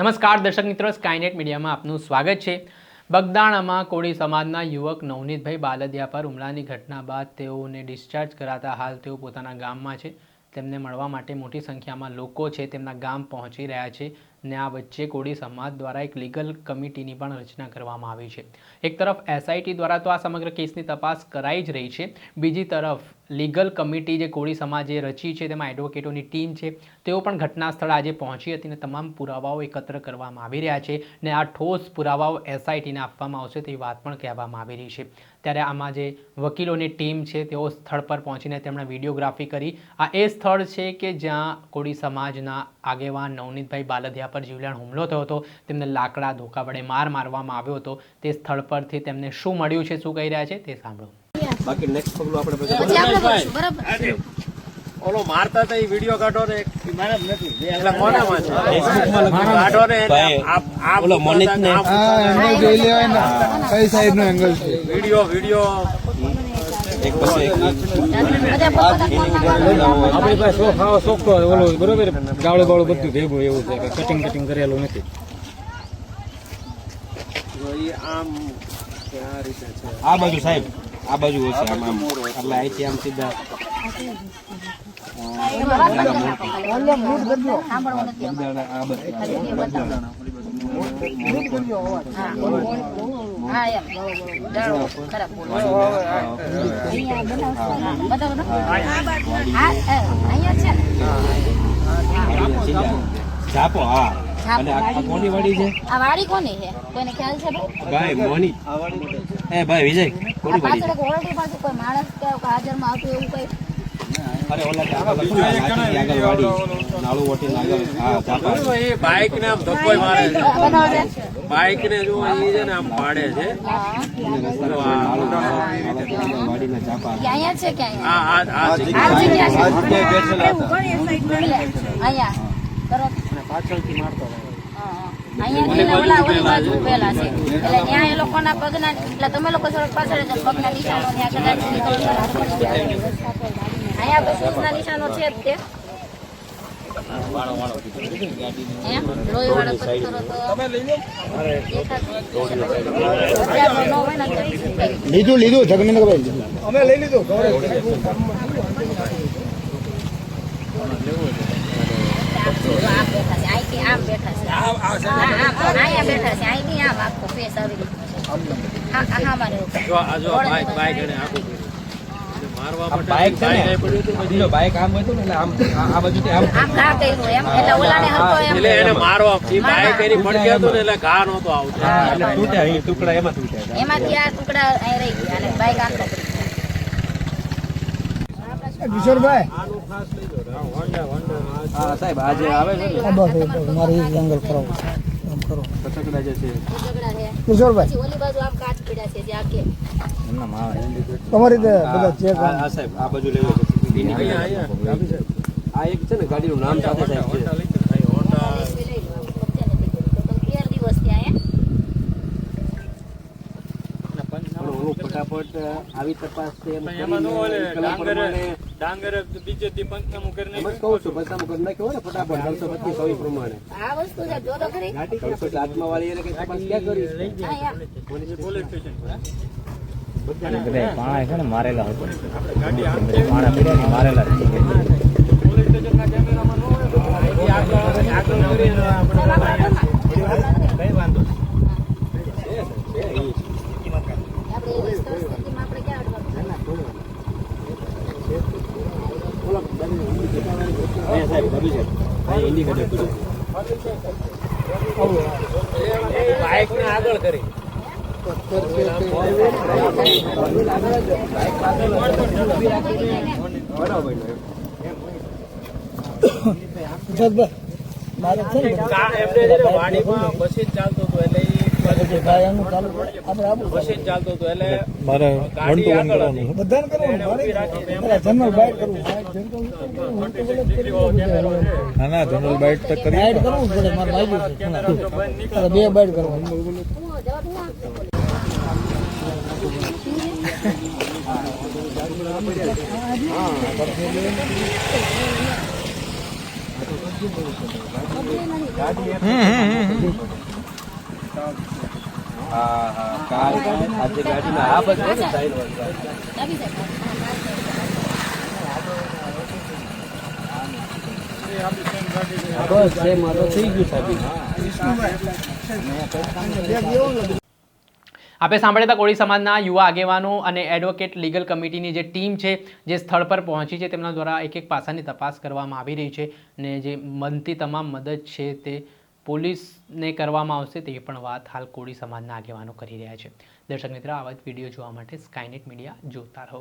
નમસ્કાર દર્શક મિત્રો સ્કાયનેટ મીડિયામાં આપનું સ્વાગત છે. બગદાણામાં કોળી સમાજના યુવક નવનીતભાઈ બાલદિયા પર હુમલાની ઘટના બાદ તેઓને ડિસ્ચાર્જ કરાતા હાલ તેઓ પોતાના ગામમાં છે. તેમને મળવા માટે મોટી સંખ્યામાં લોકો છે, તેમના ગામ પહોંચી રહ્યા છે ને આ વચ્ચે કોળી સમાજ દ્વારા એક લીગલ કમિટીની પણ રચના કરવામાં આવી છે. એક તરફ એસઆઈટી દ્વારા તો આ સમગ્ર કેસની તપાસ કરાઈ જ રહી છે. બીજી તરફ લીગલ કમિટી જે કોળી સમાજે રચી છે, તેમાં એડવોકેટોની ટીમ છે, તેઓ પણ ઘટના સ્થળે આજે પહોંચી હતી અને તમામ પુરાવાઓ એકત્ર કરવામાં આવી રહ્યા છે ને આ ઠોસ પુરાવાઓ એસઆઈટીને આપવામાં આવશે તેવી વાત પણ કહેવામાં આવી રહી છે. ત્યારે આમાં જે વકીલોની ટીમ છે, તેઓ સ્થળ પર પહોંચીને તેમણે વિડીયોગ્રાફી કરી. આ એ સ્થળ છે કે જ્યાં કોળી સમાજના આગેવાન નવનીતભાઈ બાલદિયા પર જીવલેણ હુમલો થયો હતો. તેમને લાકડા ધોકા વડે માર મારવામાં આવ્યો હતો. તે સ્થળ પરથી તેમને શું મળ્યું છે, શું કહી રહ્યા છે, તે સાંભળો. બાકી નેક્સ્ટ પગલું આપણે પછી આપણે બોલશું, બરાબર. ઓલો મારતા હતા એ વીડિયો કાઢો ને એટલે કોને કાઢો ને ઓલો મોનિતને- આપ- જોઈ લેવાય ને. કઈ સાઈડ નો એંગલ છે? Video video. એક પછી એક. બધા પોતાના ફોનમાં બોલો. આપણી પાસે શોખ આવો શોખ તો ઓલો બરોબર ગાળું બાળું બધું ભેગું એવું છે કે કટિંગ કટિંગ કરેલું નથી. આ બાજુ સાહેબ. આ બાજુ હશે આમ આમ એટલે અહીંથી આમ સીધા બતાવો. હા ને. અને આ કોની વાડી છે? આ વાડી કોની છે? કોઈને ખ્યાલ છે ભાઈ? ભાઈ મોની. એ ભાઈ વિજય કોની વાડી પાછળ એક ઓરડી કોઈ માણસ કે હાજરમાં આવતું એવું કઈ? અરે ઓલા આગળ લખો ને, લાઠીની આગળ વાડી નાળું વટીને આગળ હા ઝાપા. એ બાઇક ને આમ ધક્કો મારે છે. બાઇક ને જો છે ને આમ પાડે છે. હા. જો આ વાડીના ઝાપા. કે અહીંયા જ છે કે આ આ આ આ જગ્યા જગ્યા છે જગ્યાએ બેઠેલા હતા અહીંયા કરો પાછળથી મારતો? લીધું લીધું જગનંદભાઈ અમે લઈ લીધું ટુકડા એમાં તૂટ્યા એમાંથી આ ટુકડા અહીં રહી ગયા અને બાઈક આમ કિશોરભાઈ? હા સાહેબ આજે આવે છે બસ મારે એક એંગલ કરાવવું છે. આમ કરો. કચકડા જે છે. કિશોરભાઈ? ઓલી બાજુ આમ કાચ પીડા છે જે આખે. તમારી બધા ચેક આ આ સાહેબ આ બાજુ લેવો છે. આ એક છે ને ગાડીનું નામ સાથે સાહેબ છે. ફટાફટ આવી તપાસ છે ડાંગરે બીજે દી પંચનામું કરીને બસ કહું છું પંચનામું કરી નાખ્યો ને ફટાફટ નવસો પચીસ આવી પ્રમાણે. આ વસ્તુ છે જો તો ખરી. હાથમાં વાળી એને કઈ તપાસ ક્યાં કરી પોલીસ સ્ટેશન પાણા છે ને મારેલા હતો પાણા પીડ્યા ને મારેલા જ છે. પોલીસ કેમેરામાં નો હોય આગળ આગળ કરીને આપણે આપણે એવી પરિસ્થિતિમાં આપણે ક્યાં અડવાનું? અહીંયા સાહેબ ભાભી છે અહીંયા ઇન્ડિકેટર પૂછો બાઇક ને આગળ કરી કિશોરભાઈ મારે છે ને વાણીમાં જ ચાલતું ચાલતું હતું એટલે મારે બધાને જનરલ બાઇટ કરવું. ના ના જનરલ બાઇટ તો કરી બાઇટ કરવું પડે મારે લાગ્યું બે બાઇટ કરવું હું હું આપણે સાંભળ્યા હતા કોળી સમાજના યુવા આગેવાનો અને એડવોકેટ લીગલ કમિટીની જે ટીમ છે, જે સ્થળ પર પહોંચી છે, તેમના દ્વારા એક એક પાસાની તપાસ કરવામાં આવી રહી છે અને જે બનતી તમામ મદદ છે તે પોલીસને કરવામાં આવશે તે પણ વાત હાલ કોળી સમાજના આગેવાનો કરી રહ્યા છે. દર્શક મિત્રો આવા જ વીડિયો જોવા માટે સ્કાયનેટ મીડિયા જોતા રહો.